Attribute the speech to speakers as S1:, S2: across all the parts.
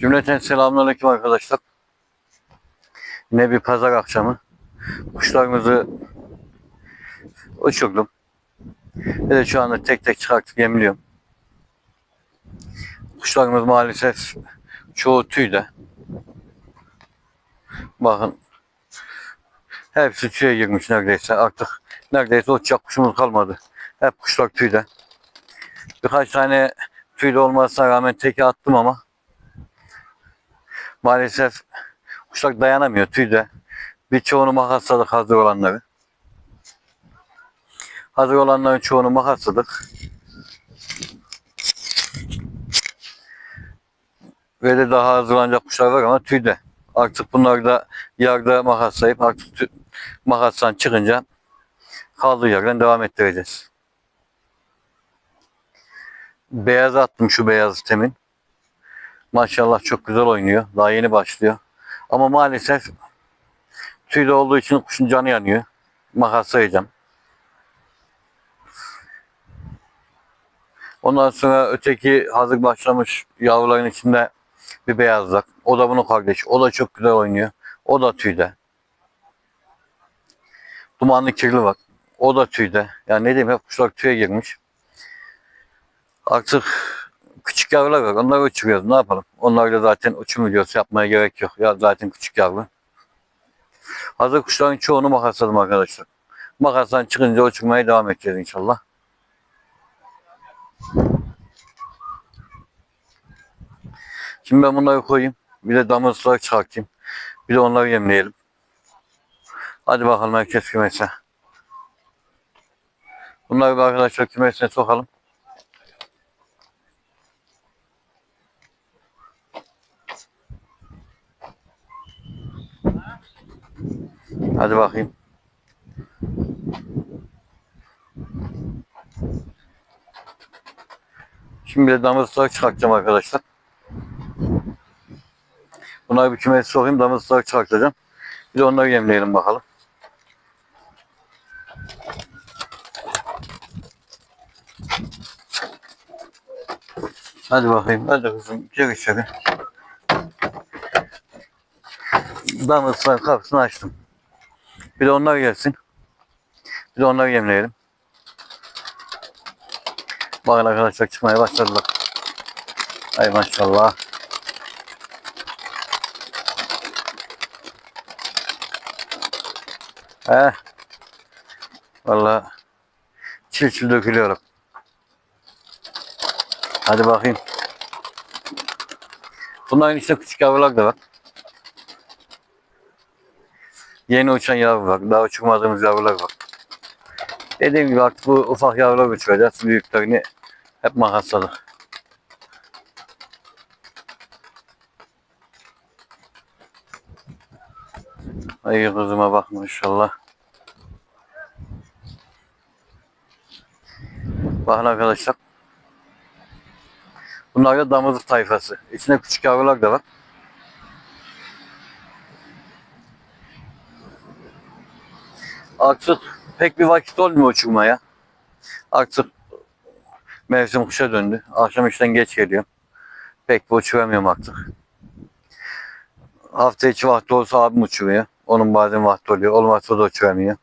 S1: Cümleten selamünaleyküm arkadaşlar. Yine bir pazar akşamı. Kuşlarımızı uçurdum. Ve de şu anda tek tek çıkartıp yemliyorum. Kuşlarımız maalesef çoğu tüyde. Bakın. Hepsi tüye girmiş neredeyse. Artık neredeyse uçacak kuşumuz kalmadı. Hep kuşlar tüyde. Birkaç tane tüyde olmasına rağmen teke attım ama maalesef kuşlar dayanamıyor tüyde. Birçoğunu makasladık hazır olanları. Hazır olanların çoğunu makasladık. Ve de daha hazırlanacak kuşlar var ama tüyde. Artık bunları da yarda makaslayıp artık tü- makastan çıkınca kaldığı yerden devam ettireceğiz. Beyaz attım şu beyaz temin. Maşallah çok güzel oynuyor. Daha yeni başlıyor. Ama maalesef tüylü olduğu için kuşun canı yanıyor. Makaslayacağım. Ondan sonra öteki hazır başlamış yavruların içinde bir beyazlık. O da bunun kardeşi. O da çok güzel oynuyor. O da tüyde. Dumanlı kirli var. O da tüyde. Yani ne diyeyim hep kuşlar tüye girmiş. Artık küçük yavrular var. Onları uçuruyoruz. Ne yapalım? Onlar da zaten uçum videosu yapmaya gerek yok. Ya zaten küçük yavru. Hazır kuşların çoğunu makasladım arkadaşlar. Makasdan çıkınca uçurmaya devam edeceğiz inşallah. Şimdi ben bunları koyayım. Bir de damızlıkları çıkartayım. Bir de onları yemleyelim. Hadi bakalım herkes kümese. Bunları arkadaşlar kümesine sokalım. Hadi bakayım. Şimdi de damızlıkları çıkartacağım arkadaşlar. Bunları bir kümese sokayım damızlıkları çıkartacağım. Bir de onları yemleyelim bakalım. Hadi bakayım. Hadi kızım. Gir içeri. Damızlıkların kapısını açtım. Bir de onlar gelsin. Bir de onları yemleyelim. Bakın arkadaşlar çıkmaya başladılar. Ay maşallah. He. Vallahi çil çil dökülüyorum. Hadi bakayım. Bunların içinde küçük yavrular da var. Yeni uçan yavru var. Daha uçurmadığımız yavrular var. Dediğim gibi artık bu ufak yavrular uçuracağız. Büyüklerini hep makasladık. Ay kızıma bak maşallah. Bakın arkadaşlar. Bunlar da damızlık tayfası. İçinde küçük yavrular da var. Artık pek bir vakit olmuyor uçurmaya. Artık mevsim kışa döndü. Akşam işten geç geliyor. Pek bir uçuramıyorum artık. Hafta içi vakti olsa abim uçuruyor. Onun bazen vakti oluyor. Olmazsa da uçuramıyor.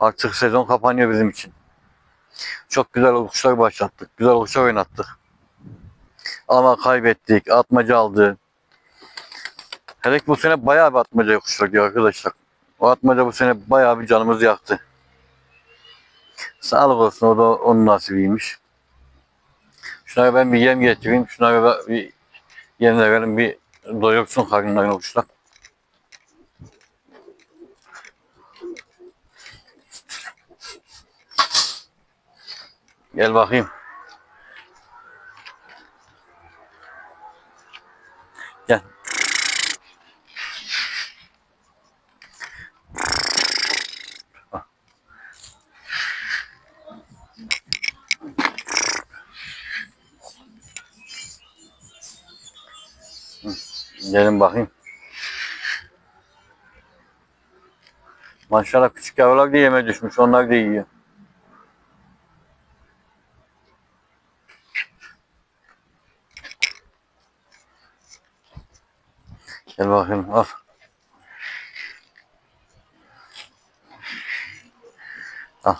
S1: Artık sezon kapanıyor bizim için. Çok güzel kuşlar başlattık. Güzel kuşlar oynattık. Ama kaybettik. Atmaca aldı. Hele bu sene bayağı bir atmaca diyor arkadaşlar. O atmaca bu sene bayağı bir canımızı yaktı. Sağlık olsun o da onun nasibiymiş. Şunlara ben bir yem getireyim. Ben bir yem de verin bir doyursun karınlarını kuşlar. Gel bakayım. Gelin bakayım. Maşallah küçük yavrular da yeme düşmüş. Onlar da yiyor. Gel bakayım al. Al.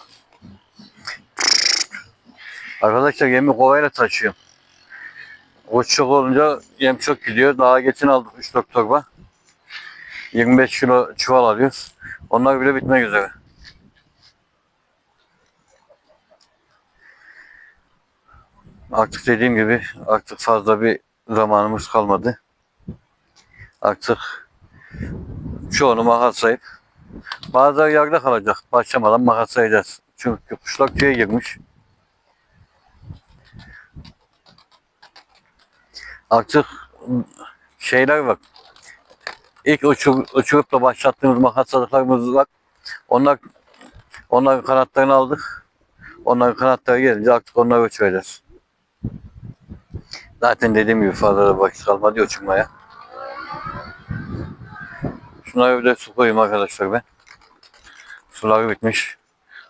S1: Arkadaşlar yemi kovayla taşıyorum. Koç çok olunca yem çok gidiyor. Daha geçen aldık 3-4 torba. 25 kilo çuval alıyoruz. Onlar bile bitmek üzere. Artık dediğim gibi artık fazla bir zamanımız kalmadı. Artık çoğunu makaslayıp bazıları yarıda kalacak. Başlamadan makaslayacağız. Çünkü kuşlar tüye girmiş. Artık şeyler var. İlk uçur, uçurup da başlattığımız makasladıklarımız var. Onlar onların kanatlarını aldık. Onların kanatları gelince artık onları uçuracağız. Zaten dediğim gibi fazla da vakit kalmadı uçurmaya. Şunları bir de su koyayım arkadaşlar ben. Suları bitmiş.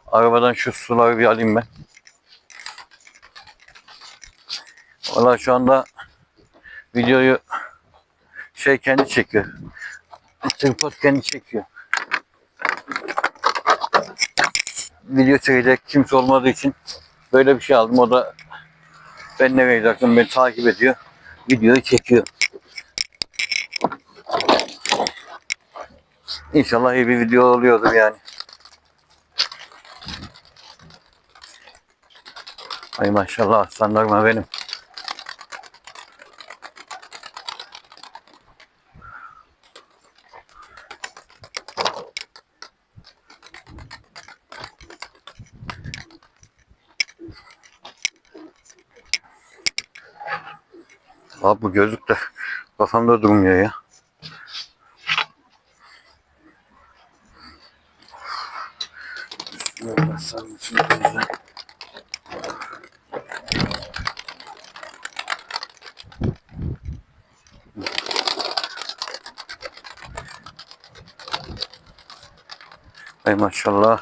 S1: Arabadan şu suları bir alayım ben. Valla şu anda videoyu şey kendi çekiyor. Tripod kendi çekiyor. Video çekecek kimse olmadığı için böyle bir şey aldım. O da ben nereye giderken beni takip ediyor. Videoyu çekiyor. İnşallah iyi bir video oluyordur yani. Ay maşallah aslanlarım benim. Abi bu gözlük de kafamda durmuyor ya. Ay maşallah.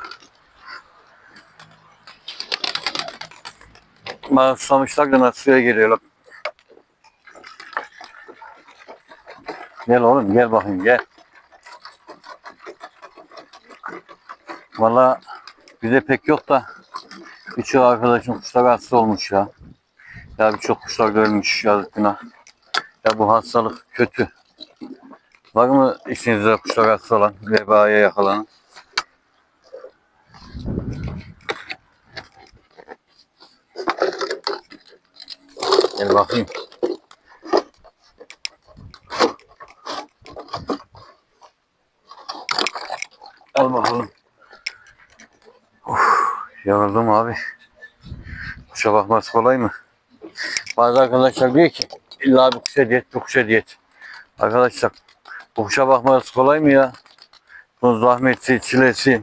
S1: Bana susamışlar da nasıl geliyorlar. Gel oğlum gel bakayım gel. Valla bize pek yok da birçok arkadaşım kuşlar hasta olmuş ya. Ya birçok kuşlar da ölmüş yazık günah. Ya bu hastalık kötü. Var mı işinizde kuşlar hasta olan, vebaya yakalanan? Gel bakayım. Al bakalım. Of, yoruldum abi. Kuşa bakması kolay mı? Bazı arkadaşlar diyor ki illa bir kuşa diyet, bir kuşa diyet. Arkadaşlar bu kuşa bakması kolay mı ya? Bunun zahmeti, çilesi.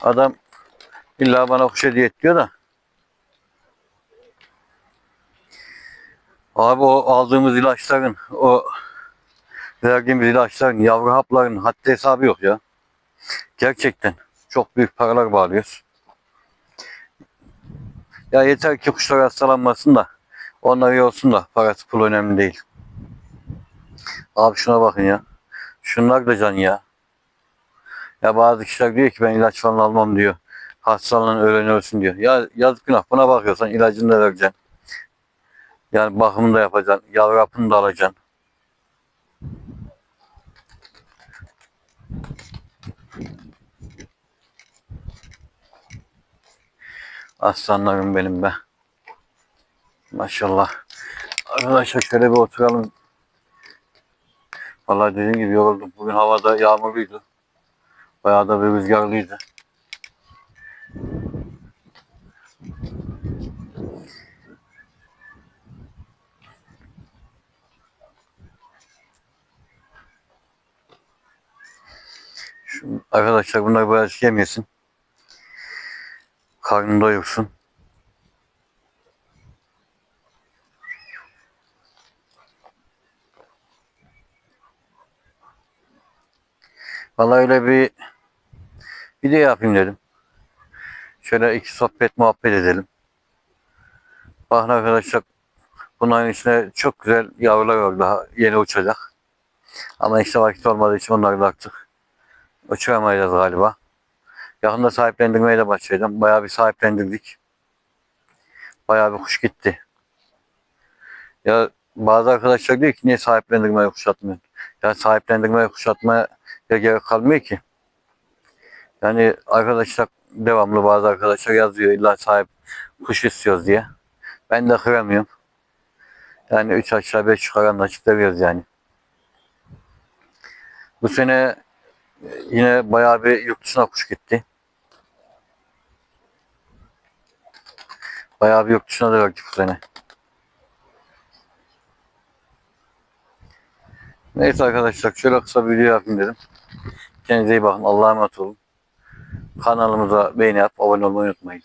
S1: Adam illa bana kuşa diyet diyor da. Abi o aldığımız ilaçların, o verdiğimiz ilaçların, yavru hapların haddi hesabı yok ya. Gerçekten çok büyük paralar bağlıyoruz. Ya yeter ki kuşlar hastalanmasın da onlar iyi olsun da parası pul önemli değil. Abi şuna bakın ya. Şunlar da can ya. Ya bazı kişiler diyor ki ben ilaç falan almam diyor. Hastalanan ölen ölsün diyor. Ya yazık günah buna bakıyorsan ilacını da vereceksin. Yani bakımını da yapacaksın. Yavru hapını da alacaksın. Aslanlarım benim be. Maşallah. Arkadaşlar şöyle bir oturalım. Vallahi dediğim gibi yoruldum. Bugün havada yağmurluydu. Bayağı da bir rüzgarlıydı. Şu, arkadaşlar bunlar biraz yemesin. Karnını doyursun. Vallahi öyle bir video yapayım dedim. Şöyle iki sohbet muhabbet edelim. Bakın arkadaşlar Bunların içine çok güzel yavrular var daha yeni uçacak. Ama işte vakit olmadığı için onları da artık uçuramayacağız galiba. Yakında sahiplendirmeye de başlayacağım. Bayağı bir sahiplendirdik. Bayağı bir kuş gitti. Ya bazı arkadaşlar diyor ki niye sahiplendirmeye kuşatmıyorsun? Ya sahiplendirmeye kuşatmaya gerek kalmıyor ki. Yani arkadaşlar devamlı bazı arkadaşlar yazıyor illa sahip kuş istiyoruz diye. Ben de kıramıyorum. Yani 3 aşağı 5 yukarı anlaşıp veriyoruz yani. Bu sene yine bayağı bir yurt dışına kuş gitti. Bayağı bir dışına da verdik sene. Neyse arkadaşlar şöyle kısa bir video yapayım dedim. Kendinize iyi bakın. Allah'a emanet olun. Kanalımıza beğeni yap, abone olmayı unutmayın.